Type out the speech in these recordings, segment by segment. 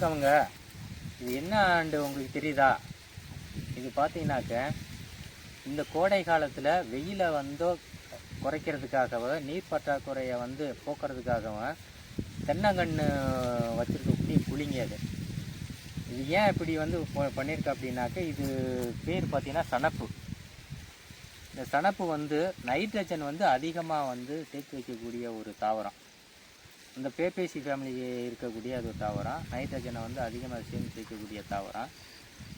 இது என்ன ஆண்டு உங்களுக்கு தெரியுதா? இது பார்த்தீங்கன்னாக்க இந்த கோடை காலத்தில் வெயிலை வந்து குறைக்கிறதுக்காகவும் நீர் பற்றாக்குறையை வந்து போக்குறதுக்காகவும் தென்னங்கன்று வச்சுருக்கக்கூடிய புளிங்க அது. இது ஏன் இப்படி வந்து பண்ணியிருக்கு அப்படின்னாக்க இது பேர் பார்த்தீங்கன்னா சணப்பு இந்த சணப்பு வந்து நைட்ரஜன் வந்து அதிகமாக வந்து சேர்த்து வைக்கக்கூடிய ஒரு தாவரம். இந்த பேப்பேசி ஃபேமிலி இருக்கக்கூடிய அது ஒரு தாவரம். நைட்ரஜனை வந்து அதிகமாக சேமித்து வைக்கக்கூடிய தாவரம்.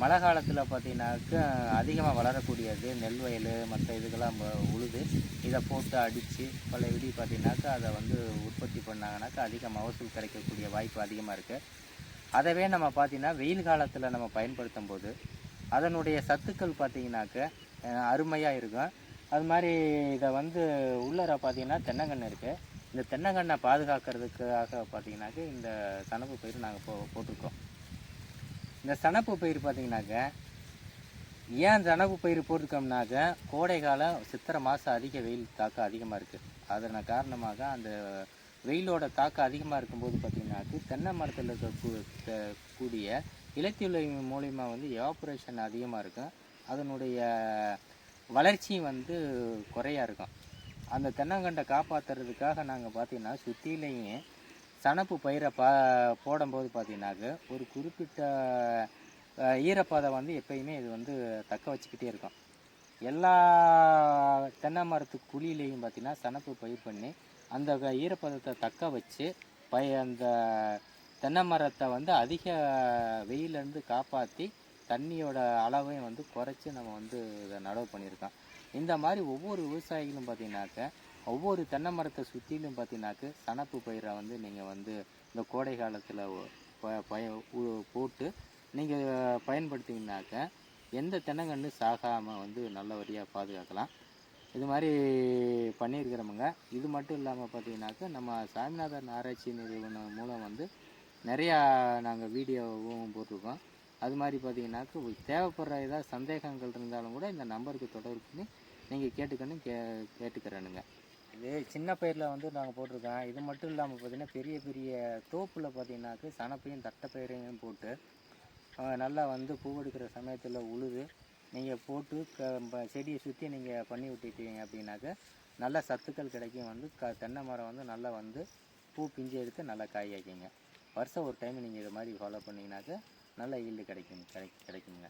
மழை காலத்தில் பார்த்தீங்கன்னாக்க அதிகமாக வளரக்கூடியது நெல் வயல் மற்ற இதுக்கெல்லாம் உழுது இதை போட்டு அடித்து பல விடி பார்த்தீங்கன்னாக்கா அதை வந்து உற்பத்தி பண்ணாங்கனாக்கா அதிக மகசூல் கிடைக்கக்கூடிய வாய்ப்பு அதிகமாக இருக்குது அதவே நம்ம பார்த்தீங்கன்னா வெயில் காலத்தில் நம்ம பயன்படுத்தும் போது அதனுடைய சத்துக்கள் பார்த்தீங்கன்னாக்க அருமையாக இருக்கும். அது மாதிரி இதை வந்து உள்ளர பார்த்தீங்கன்னா தென்னங்கன்று இருக்குது இந்த தென்னங்கன்னை பாதுகாக்கிறதுக்காக பார்த்தீங்கன்னாக்க இந்த சணப்பு பயிர் நாங்கள் போ போட்டிருக்கோம். இந்த சணப்பு பயிர் பார்த்தீங்கன்னாக்க ஏன் சணப்பு பயிர் போட்டிருக்கோம்னாக்க கோடை காலம் சித்திரை மாதம் அதிக வெயில் தாக்கம் அதிகமாக இருக்குது அதன் காரணமாக அந்த வெயிலோட தாக்கம் அதிகமாக இருக்கும்போது பார்த்தீங்கன்னாக்க தென்னை மரத்தில் இருக்க கூ- கூடிய இலத்தியுலை மூலிமா வந்து எவாப்ரேஷன் அதிகமாக இருக்கும். அதனுடைய வளர்ச்சியும் வந்து குறையாக இருக்கும். அந்த தென்னங்கண்டை காப்பாற்றுறதுக்காக நாங்கள் பார்த்தீங்கன்னா சுற்றிலையும் சணப்பு பயிரை பா போடும்போது பார்த்தீங்கன்னாக்க ஒரு குறிப்பிட்ட அஹ், ஈரப்பதம் வந்து எப்பயுமே இது வந்து தக்க வச்சுக்கிட்டே இருக்கும். எல்லா தென்னை மரத்து குழியிலையும் பார்த்தீங்கன்னா சணப்பு பயிர் பண்ணி அந்த ஈரப்பதத்தை தக்க வச்சு பய அந்த தென்னை மரத்தை வந்து அதிக வெயிலேருந்து காப்பாற்றி தண்ணியோட அளவையும் வந்து குறைச்சி நம்ம வந்து இதை நடவு பண்ணியிருக்கோம். இந்த மாதிரி ஒவ்வொரு விவசாயிகளும் பார்த்தீங்கன்னாக்க ஒவ்வொரு தென்னை மரத்தை சுற்றிலும் பார்த்தீங்கன்னாக்க சணப்பு பயிரை வந்து நீங்கள் வந்து இந்த கோடை காலத்தில் பய போட்டு நீங்கள் பயன்படுத்திங்கனாக்க எந்த தென்னங்கன்று சாகாமல் வந்து நல்லபடியாக பாதுகாக்கலாம். இது மாதிரி பண்ணியிருக்கிறோமுங்க. இது மட்டும் இல்லாமல் பார்த்தீங்கன்னாக்க நம்ம சாமிநாதன் ஆராய்ச்சி நிறுவனம் மூலம் வந்து நிறையா நாங்கள் வீடியோவும் போட்டிருக்கோம். அது மாதிரி பார்த்தீங்கன்னாக்க தேவைப்படுற ஏதாவது சந்தேகங்கள் இருந்தாலும் கூட இந்த நம்பருக்கு தொடர்பு பண்ணி நீங்கள் கேட்டுக்கணும் கே கேட்டுக்கிறேனுங்க. இது சின்ன பயிரில் வந்து நாங்கள் போட்டிருக்கோம். இது மட்டும் இல்லாமல் பார்த்தீங்கன்னா பெரிய பெரிய தோப்பில் பார்த்தீங்கன்னாக்க சனப்பையும் தட்டைப்பயிரையும் போட்டு நல்லா வந்து பூவெடுக்கிற சமயத்தில் உழுது நீங்கள் போட்டு க ப- செடியை சுற்றி நீங்கள் பண்ணி விட்டுட்டீங்க அப்படின்னாக்க நல்ல சத்துக்கள் கிடைக்கும் வந்து க தென்னை மரம் வந்து நல்லா வந்து பூ பிஞ்சு எடுத்து நல்லா காய் காய்க்குங்க வருஷம் ஒரு டைம் நீங்கள் இது மாதிரி ஃபாலோ பண்ணிங்கனாக்க நல்ல ஈல்டு கிடைக்கும் கிடை கிடைக்குங்க.